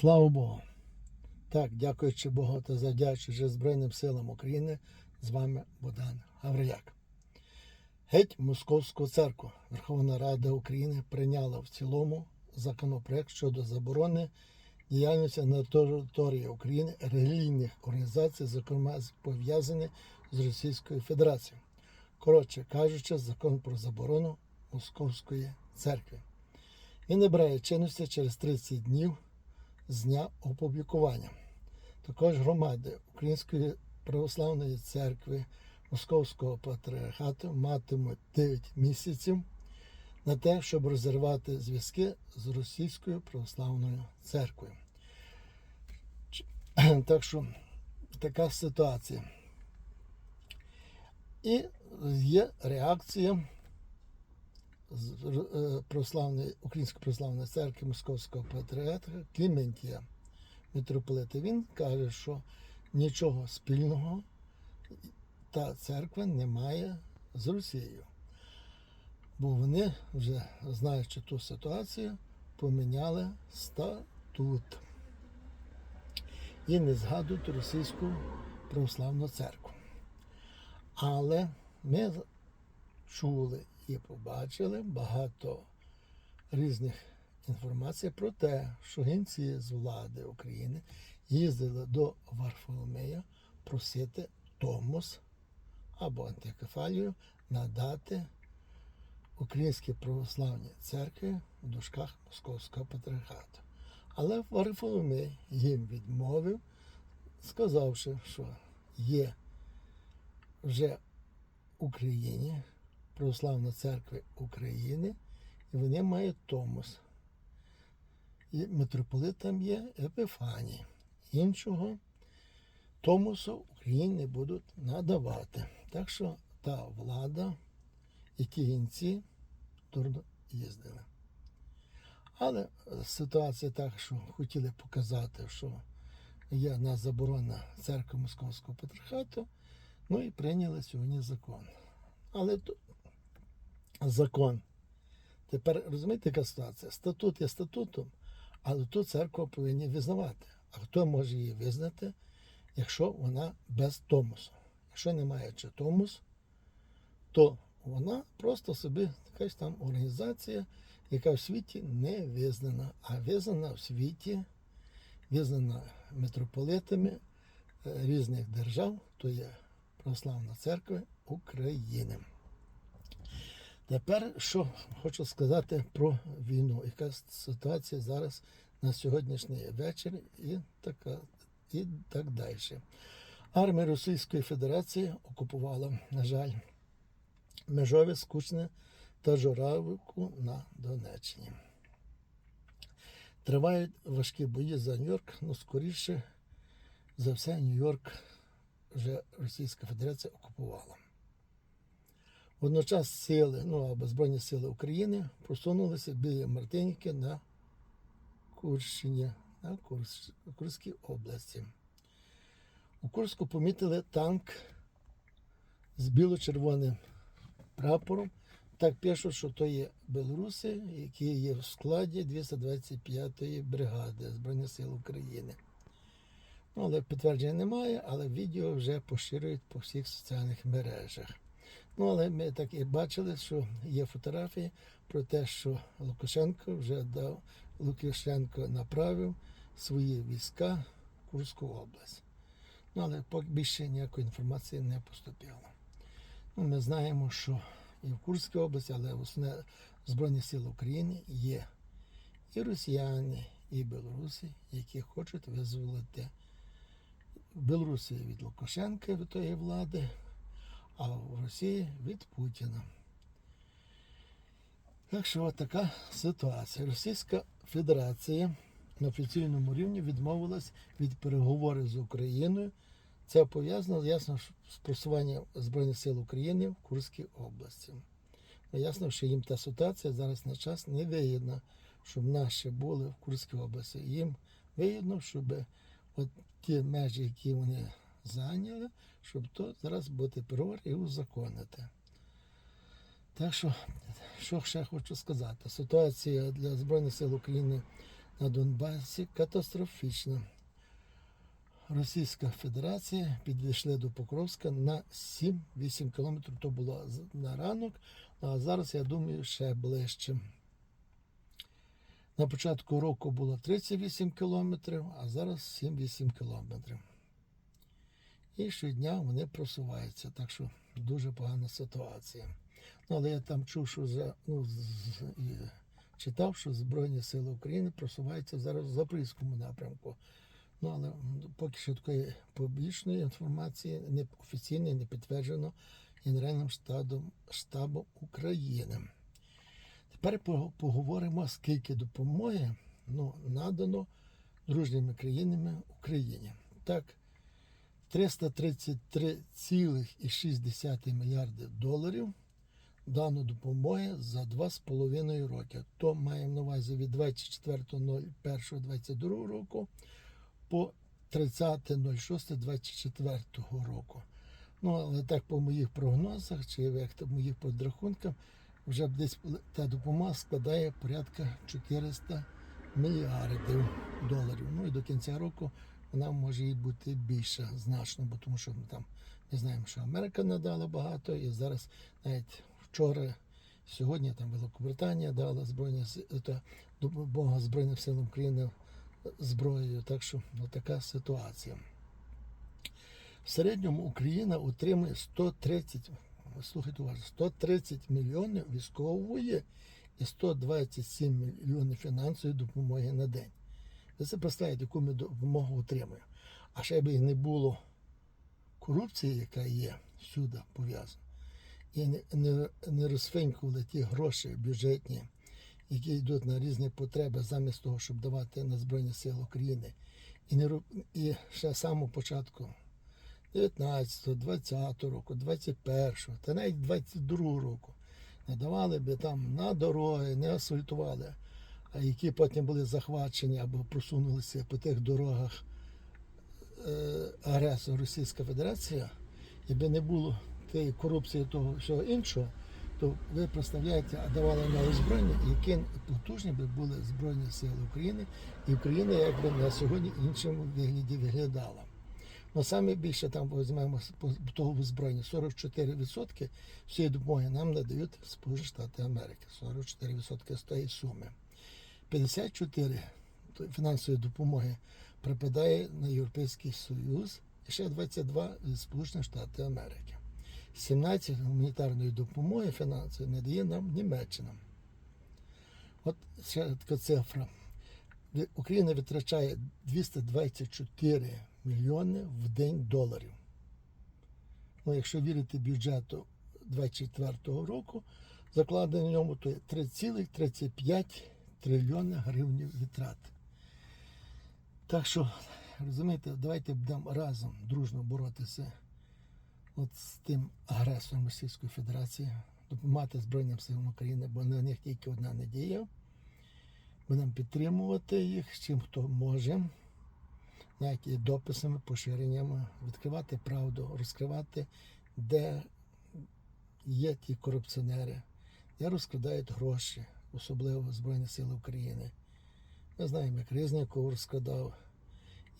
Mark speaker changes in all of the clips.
Speaker 1: Слава Богу. Так, дякуючи Богу та завдячуючи Збройним силам України, з вами Богдан Гаврияк. Геть Московську церкву Верховна Рада України прийняла в цілому законопроект щодо заборони діяльності на території України релігійних організацій, зокрема пов'язані з Російською Федерацією. Коротше кажучи, закон про заборону Московської церкви. Він набирає чинності через 30 днів з дня опублікування. Також громади Української православної церкви Московського патріархату матимуть 9 місяців на те, щоб розірвати зв'язки з Російською православною церквою. Так що така ситуація. І є реакція православної Української православної церкви Московського патріарха Кліментія митрополита. Він каже, що нічого спільного та церква не має з Росією. Бо вони, вже знаючи ту ситуацію, поміняли статут і не згадують російську православну церкву. Але ми чули і побачили багато різних інформацій про те, що гінці з влади України їздили до Варфоломея просити Томос або антикефалію надати Українській православній церкві в дужках Московського патріархату. Але Варфоломей їм відмовив, сказавши, що є вже в Україні Православна церква України, і вони мають Томос. І митрополит є Епифаній. Іншого Томосу Україні будуть надавати. Так що та влада і ті гінці дурно їздили. Але ситуація так, що хотіли показати, що є на заборона церкви Московського патріархату, ну і прийняли сьогодні закон. Але закон. Тепер розумієте, яка ситуація? Статут є статутом, але ту церкву повинні визнавати. А хто може її визнати, якщо вона без томусу? Якщо немає чи томус, то вона просто собі якась там організація, яка в світі не визнана, а визнана в світі, визнана митрополитами е, різних держав, то є Православна церква України. Тепер що хочу сказати про війну, яка ситуація зараз на сьогоднішній вечір і така, і так далі. Армія Російської Федерації окупувала, на жаль, Межове, Скучне та Журавку на Донеччині. Тривають важкі бої за Нью-Йорк, ну скоріше за все, Нью-Йорк вже Російська Федерація окупувала. Водночас сили, ну або Збройні сили України просунулися біля Мартинівки на Курщині, на Курс, Курській області. У Курську помітили танк з біло-червоним прапором. Так пишуть, що то є білоруси, які є в складі 225-ї бригади Збройних сил України. Ну, але підтвердження немає, але відео вже поширюють по всіх соціальних мережах. Ну, але ми так і бачили, що є фотографії про те, що Лукашенко вже дав, Лукашенко направив свої війська в Курську область. Ну, але поки більше ніякої інформації не поступило. Ну, ми знаємо, що і в Курській області, але основне Збройні Сили України є і росіяни, і білоруси, які хочуть визволити Білорусі від Лукашенка від тої влади, а в Росії від Путіна. Так що от така ситуація. Російська Федерація на офіційному рівні відмовилась від переговорів з Україною. Це пов'язано ясно з просуванням Збройних сил України в Курській області. Ну, Ясно, що їм та ситуація зараз на час не вигідна, щоб наші були в Курській області. Їм вигідно, щоб от ті межі, які вони зайняли, щоб то зараз бути переговор і узаконити. Так що, що ще хочу сказати? Ситуація для Збройних сил України на Донбасі катастрофічна. Російська Федерація підійшли до Покровська на 7-8 кілометрів. То було на ранок, а зараз, я думаю, ще ближче. На початку року було 38 кілометрів, а зараз 7-8 кілометрів. І щодня вони просуваються, так що дуже погана ситуація. Ну, але я там чув, що за, ну, з- читав, що Збройні Сили України просуваються зараз в Запорізькому напрямку. Ну, але поки що такої публічної інформації не офіційної, не підтверджено Генеральним штабом, штабом України. Тепер поговоримо, скільки допомоги ну, надано дружніми країнами Україні. Так, 333,6 мільярди доларів дано допомоги за 2,5 роки. То маємо на увазі від 24.01.22 року по 30.06.24 року. Ну, але так по моїх прогнозах, чи як то моїх підрахунках, вже десь та допомога складає порядка 400 мільярдів доларів. Ну і до кінця року вона може і бути більша значно, бо тому що ми там ми знаємо, що Америка надала багато, і зараз навіть вчора, сьогодні там Великобританія дала збройні допомога Збройним силам України зброєю. Так що ну, така ситуація. В середньому Україна отримує 130, слухайте уважно, 130 мільйонів військової і 127 мільйонів фінансової допомоги на день. Ви це представляєте, яку ми допомогу отримуємо. А ще і не було корупції, яка є всюди пов'язана, і не, не, не розфенькували ті гроші бюджетні, які йдуть на різні потреби, замість того, щоб давати на Збройні Сили України. І, не, і ще з самого початку 19, 20 року, 21-го, та навіть 22 го року не давали би там на дороги, не асфальтували, які потім були захвачені або просунулися по тих дорогах е, агресор Російська Федерація, якби не було тієї корупції того всього іншого, то ви представляєте, а давали на озброєння, які потужні би були Збройні Сили України, і Україна якби на сьогодні іншому вигляді виглядала. Ну, саме більше там візьмемо того озброєння 44% всієї допомоги нам надають Сполучені Штати Америки. 44% з тієї суми. 54 фінансової допомоги припадає на Європейський Союз і ще 22 від Сполучених Штатів Америки. 17 гуманітарної допомоги фінансової надає нам Німеччина. От ще така цифра. Україна витрачає 224 мільйони в день доларів. Ну, якщо вірити бюджету 2024 року, закладено в ньому то є 3,35 трильйона гривень витрат. Так що, розумієте, давайте будемо разом дружно боротися от з тим агресором Російської Федерації, допомагати Збройним силам України, бо на них тільки одна надія. Будемо підтримувати їх, чим хто може, навіть і дописами, поширеннями, відкривати правду, розкривати, де є ті корупціонери, де розкрадають гроші, особливо Збройні Сили України. Ми знаємо, як Різняков розкрадав,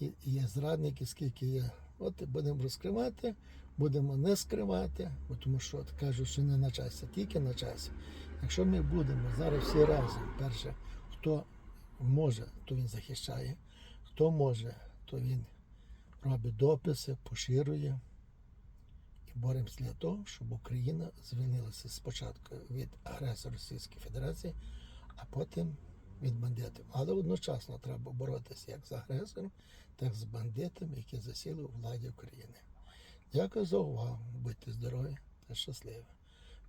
Speaker 1: і, і є зрадники, скільки є. От будемо розкривати, будемо не скривати, бо тому що от кажуть, що не на часі, тільки на часі. Якщо ми будемо зараз всі разом, перше, хто може, то він захищає, хто може, то він робить дописи, поширює і боремося для того, щоб Україна звільнилася спочатку від агресора Російської Федерації, а потім від бандитів. Але одночасно треба боротися як з агресором, так і з бандитами, які засіли у владі України. Дякую за увагу. Будьте здорові та щасливі.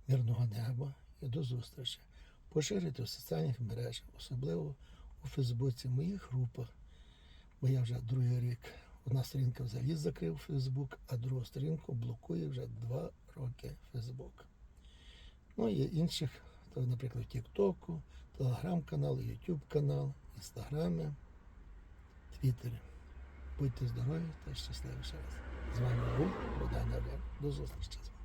Speaker 1: Мирного неба і до зустрічі. Поширюйте в соціальних мережах, особливо у Фейсбуці, в моїх групах. Бо я вже другий рік. Одна сторінка взагалі закрив Фейсбук, а другу сторінку блокує вже два роки Фейсбук. Ну і інших, то, наприклад, Тіктоку, телеграм-канал, Ютуб канал, Інстаграмі, Твіттері. Будьте здорові та щасливі ще раз. З вами був Богдан Олег. До зустрічі. з вами.